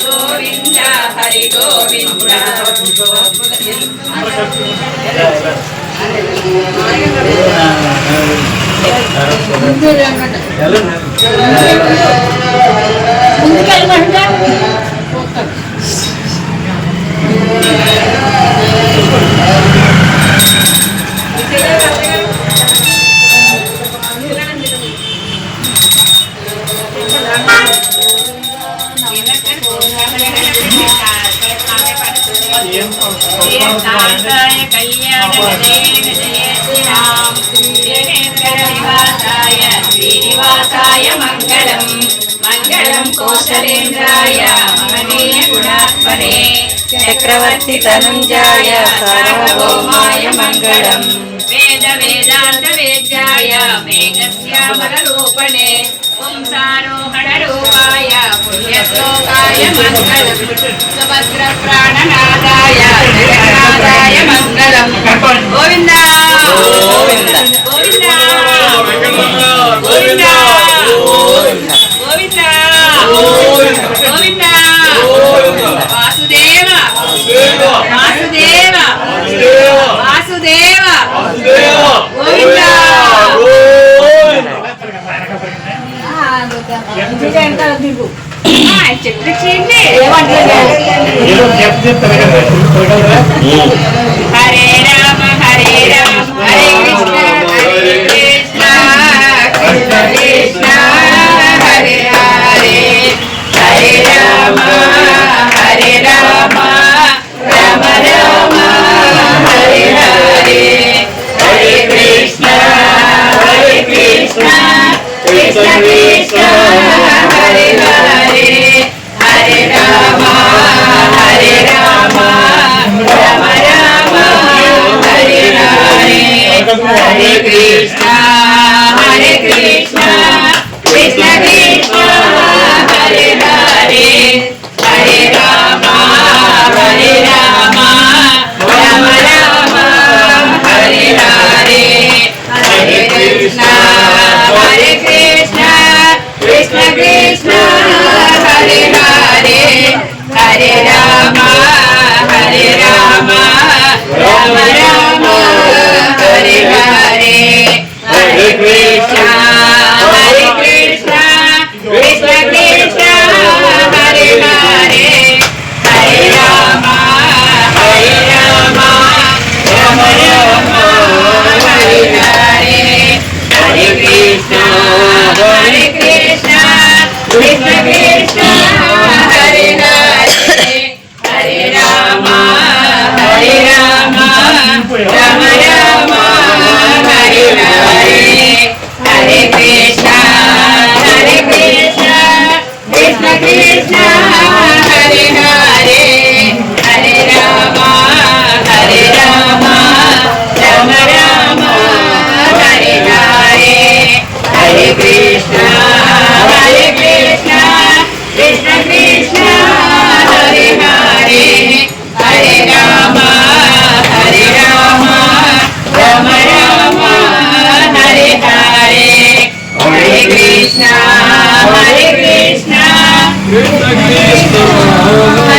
గోవింద హరి గోవింద. ముందుకెళ్ళమంటే కళ్యాణ శ్రీనివాసాయ మంగళం మంగళం కోసలేంద్రాయ మహనీయ గుణాత్మనే చక్రవర్తి ధనుంజాయ సార్వభౌమాయ మంగళం వేద వేదాంత వేద్యాయ మేఘశ్యామలరూపణే పుంసారోహణ రూపాయ పుణ్యశ్లోకాయ సుభద్ర ప్రాణనా చెప్తే చేయండి Eita é Cristo!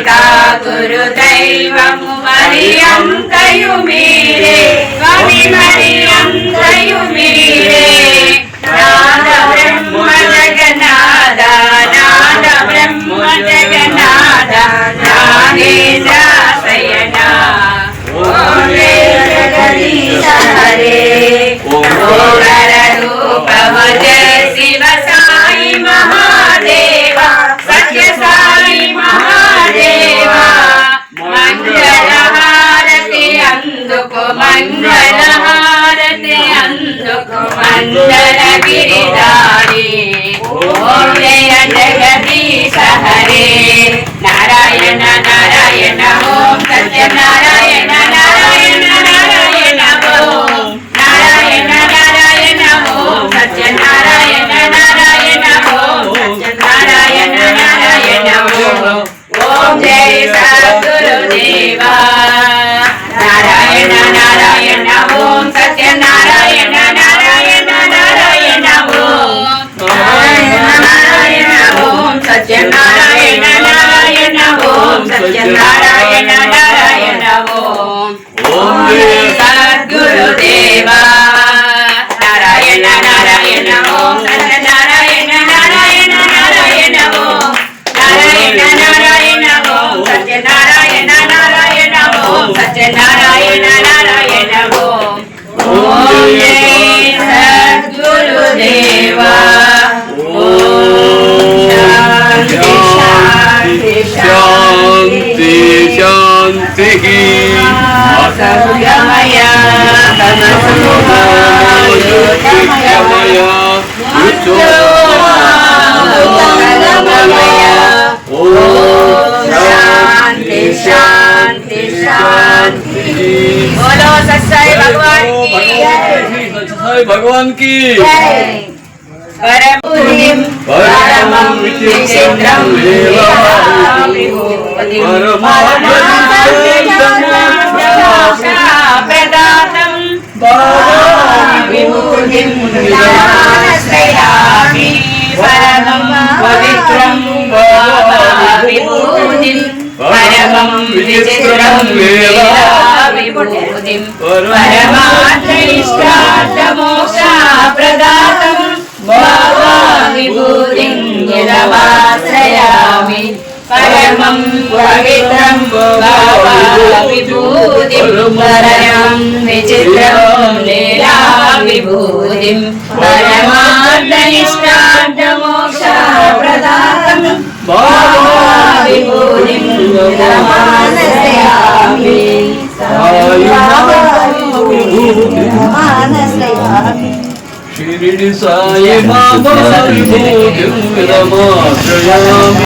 కాకురు దైవము మరి అంతయు మీరే. స్వామి మరి సత్యనారాయణ నారాయణ ఓం సత్యనారాయణ. भगवान की परमं विचित्रं परमानन्दं प्रदातं విభూతిశ్రయామి పరమం పవిత్రం విభూతిం పరమం విచిత్రం విభూతిం పరమాత్మైష్టార్థమోక్షాప్రదాతం విభూతిం నిరవాశ్రయామి పరమం పవిత్రం విభూతిం పరమం విచిత్రం విభూతిం పరమార్థనిష్టార్థమోక్షప్రదాతం విభూతిం నమానస్యామి నమానస్యామి शिरिडि साये मामा विभूतिं विरमाश्रयामि।